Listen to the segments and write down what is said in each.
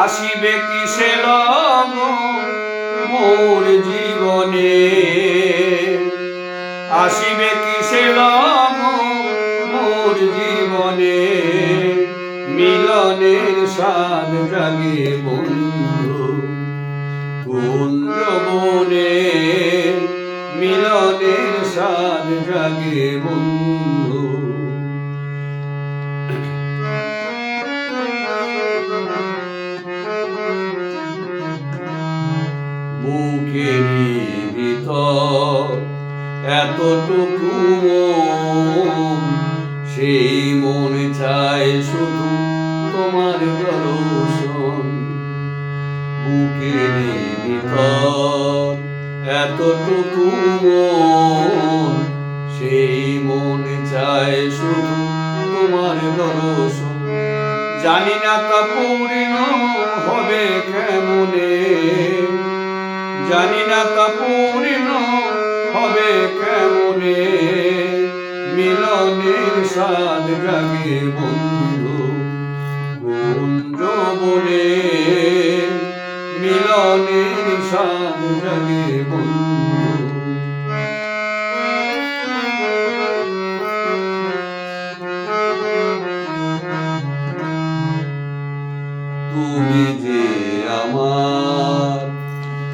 আসিবে কিসে মোর জীবনে? আসিবে কিসে মোর জীবনে? মিলনের স্বাদ জাগে বন্ধু কুঞ্জবনে মিলনের স্বাদ জাগে বন্ধু। এতটুকু মন, সেই মন চায় শুধু তোমার দর্শন। ভিতর এতটুকু মন, সেই মন চায় শুধু তোমার দর্শন। জানি না তা পূর্ণ হবে কেমনে। জানি না তা পূর্ণ স্বাদ জাগে বন্ধু। কুঞ্জ বলে মিলনের স্বাদ জাগে বন্ধু। তুমি যে আমার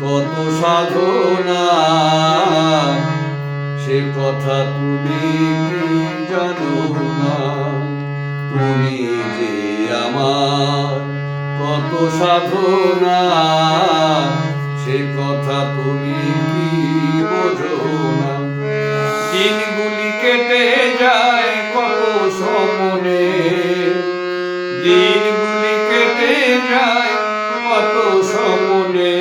কত সাধনা, সে কথা তুমি কত সাধনা, সে কথা তুমি কি বোঝো না? দিনগুলি কেটে যায় কত সমনে। দিনগুলি কেটে যায় কত সমনে।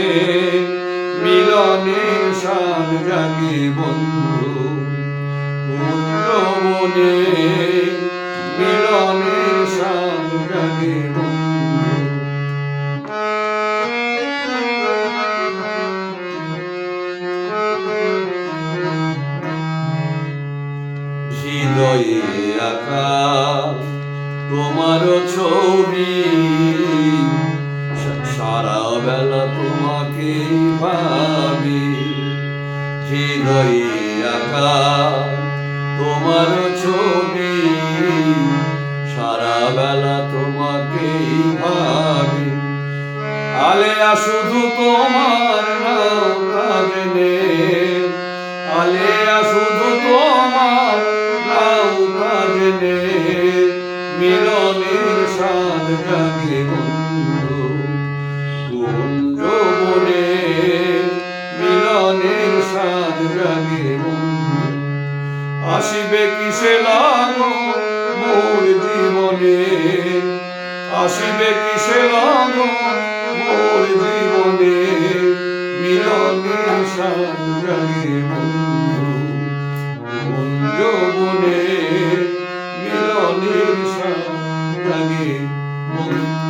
মিলনে স্বাদ জাগে বন্ধু মনে তোমার ছবি। সারা বেলা তোমাকে ভাবি হৃদয়ে আঁকা তোমার ছবি। সারা বেলা তোমাকে ভাবি আলেয়া, শুধু তোমার নাম আলেয়া, শুধু রাখে বন্ধু আসিবে কিসে লাগো মোর জীবনে? আসিবে কিসে লাগো মোর জীবনে মিলনের সাধ রাখে বন্ধু Thank you.